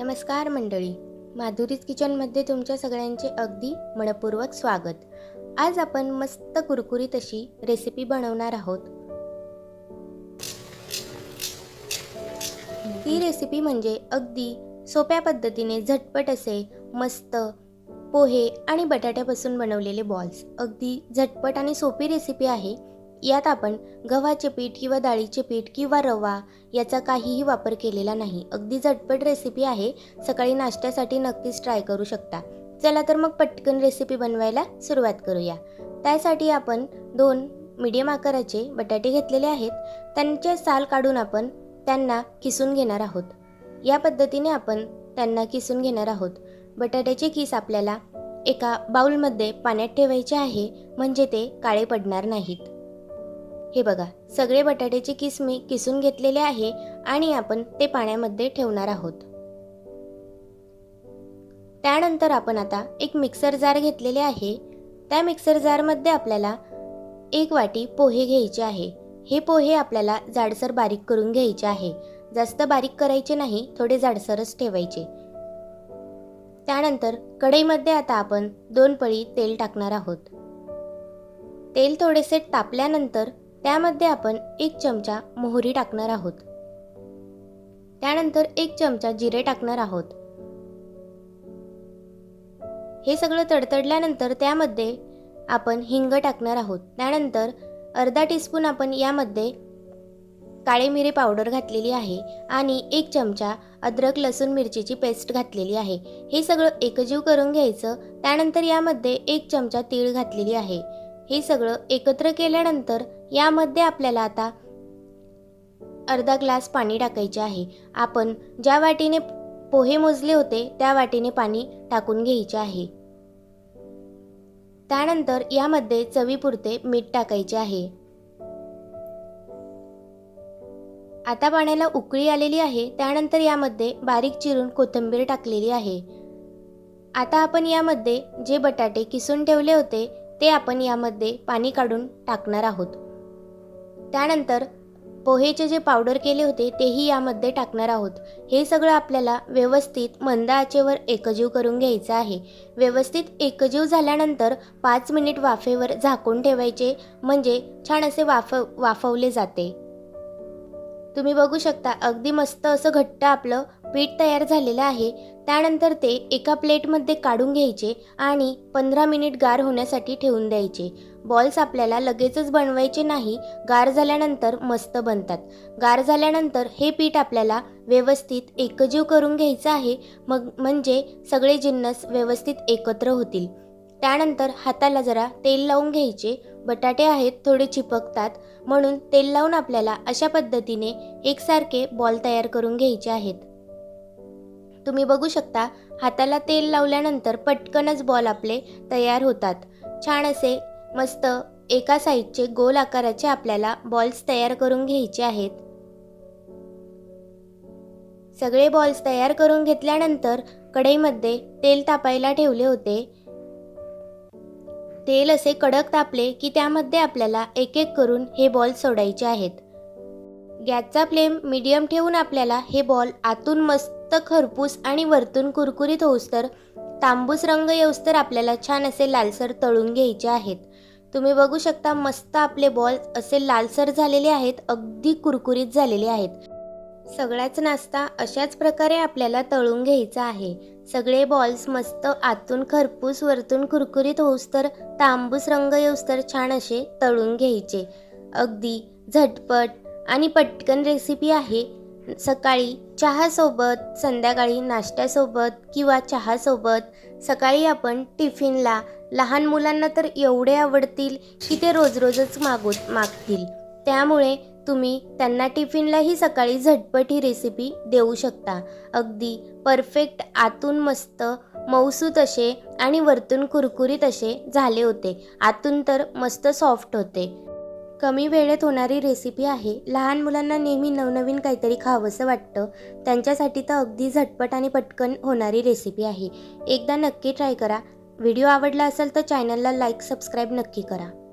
नमस्कार मंडळी माधुरीज किचनमध्ये तुमच्या सगळ्यांचे अगदी मनपूर्वक स्वागत. आज आपण मस्त कुरकुरीत अशी रेसिपी बनवणार आहोत. ही रेसिपी म्हणजे अगदी सोप्या पद्धतीने झटपट असे मस्त पोहे आणि बटाट्यापासून बनवलेले बॉल्स अगदी झटपट आणि सोपी रेसिपी आहे. यात आपण गव्हाचे पीठ किंवा डाळीचे पीठ किंवा रवा याचा काहीही वापर केलेला नाही. अगदी झटपट रेसिपी आहे. सकाळी नाश्त्यासाठी नक्कीच ट्राय करू शकता. चला तर मग पटकन रेसिपी बनवायला सुरुवात करूया. त्यासाठी आपण दोन मीडियम आकाराचे बटाटे घेतलेले आहेत. त्यांचे साल काढून आपण त्यांना किसून घेणार आहोत. या पद्धतीने आपण त्यांना किसून घेणार आहोत. बटाट्याचे किस आपल्याला एका बाउलमध्ये पाण्यात ठेवायचे आहे. म्हणजे ते काळे पडणार नाहीत. हे बघा सगळे बटाट्याचे किस मी किसून घेतलेले आहे आणि आपण ते पाण्यामध्ये ठेवणार आहोत. त्यानंतर आपण आता एक मिक्सर जार घेतलेले आहे. त्या मिक्सर जारमध्ये आपल्याला एक वाटी पोहे घ्यायचे आहे. हे पोहे आपल्याला जाडसर बारीक करून घ्यायचे आहे. जास्त बारीक करायचे नाही थोडे जाडसरच ठेवायचे. त्यानंतर कढईमध्ये आता आपण दोन पळी तेल टाकणार आहोत. तेल थोडेसे तापल्यानंतर त्यामध्ये आपण एक चमचा मोहरी टाकणार आहोत. त्यानंतर एक चमचा जिरे टाकणार आहोत. हे सगळं तडतडल्यानंतर त्यामध्ये आपण हिंग टाकणार आहोत. त्यानंतर अर्धा टीस्पून आपण यामध्ये काळे मिरी पावडर घातलेली आहे आणि एक चमचा अद्रक लसूण मिरचीची पेस्ट घातलेली आहे. हे सगळं एकजीव करून घ्यायचं. त्यानंतर यामध्ये एक चमचा तीळ घातलेली आहे. हे सगळं एकत्र केल्यानंतर यामध्ये आपल्याला आता अर्धा ग्लास पाणी टाकायचे आहे. आपण ज्या वाटीने पोहे मोजले होते त्या वाटीने पाणी टाकून घ्यायचे आहे. त्यानंतर यामध्ये चवीपुरते मीठ टाकायचे आहे. आता पाण्याला उकळी आलेली आहे त्यानंतर यामध्ये बारीक चिरून कोथिंबीर टाकलेली आहे. आता आपण यामध्ये जे बटाटे किसून ठेवले होते ते आपण यामध्ये पाणी काढून टाकणार आहोत. त्यानंतर पोहेचे जे पावडर केले होते तेही यामध्ये टाकणार आहोत. हे सगळं आपल्याला व्यवस्थित मंद आचेवर एकजीव करून घ्यायचं आहे. व्यवस्थित एकजीव झाल्यानंतर पाच मिनिट वाफेवर झाकून ठेवायचे म्हणजे छान असे वाफ वाफवले जाते. तुम्ही बघू शकता अगदी मस्त असं घट्ट आपलं पीठ तयार झालेलं आहे. त्यानंतर ते एका प्लेटमध्ये काढून घ्यायचे आणि पंधरा मिनिट गार होण्यासाठी ठेवून द्यायचे. बॉल्स आपल्याला लगेचच बनवायचे नाही गार झाल्यानंतर मस्त बनतात. गार झाल्यानंतर हे पीठ आपल्याला व्यवस्थित एकजीव करून घ्यायचं आहे मग म्हणजे सगळे जिन्नस व्यवस्थित एकत्र होतील. त्यानंतर हाताला जरा तेल लावून घ्यायचे. बटाटे आहेत थोडे चिपकतात म्हणून तेल लावून आपल्याला अशा पद्धतीने एकसारखे बॉल तयार करून घ्यायचे आहेत. तुम्ही बघू शकता हाताला तेल लावल्यानंतर पटकनच बॉल आपले तयार होतात. छान असे मस्त एका साईडचे गोल आकाराचे आपल्याला बॉल्स तयार करून घ्यायचे आहेत. सगळे बॉल्स तयार करून घेतल्यानंतर कढईमध्ये तेल तापायला ठेवले होते. तेल असे कडक तापले की त्यामध्ये आपल्याला एक एक करून हे बॉल सोडायचे आहेत. गॅसचा फ्लेम मीडियम ठेवून आपल्याला हे बॉल आतून मस्त खरपूस आणि वरतून कुरकुरीत होऊस्तर तांबूस रंग येऊस्तर आपल्याला छान असे लालसर तळून घ्यायचे आहेत. तुम्ही बघू शकता मस्त आपले बॉल असे लालसर झालेले आहेत अगदी कुरकुरीत झालेले आहेत. सगळ्याच नाश्ता अशाच प्रकारे आपल्याला तळून घ्यायचा आहे. सगळे बॉल्स मस्त आतून खरपूस वरतून कुरकुरीत होऊस्तर तांबूस रंग येऊस्तर छान असे तळून घ्यायचे. अगदी झटपट आणि पटकन रेसिपी आहे. सकाळी चहासोबत संध्याकाळी नाश्त्यासोबत किंवा चहासोबत सकाळी आपण टिफिनला लहान मुलांना तर एवढे आवडतील की ते रोज रोजच मागू मागतील. त्यामुळे तुम्ही त्यांना टिफिनलाही सकाळी झटपट ही रेसिपी देऊ शकता. अगदी परफेक्ट आतून मस्त मऊसूत असे आणि वरतून कुरकुरीत असे झाले होते. आतून तर मस्त सॉफ्ट होते. कमी वेळेत होणारी रेसिपी आहे. लहान मुलांना नेहमी नवनवीन काहीतरी खावंसं वाटतं. त्यांच्यासाठी तर अगदी झटपट आणि पटकन होणारी रेसिपी आहे. एकदा नक्की ट्राय करा. व्हिडिओ आवडला असेल तर चॅनलला लाईक सबस्क्राईब नक्की करा.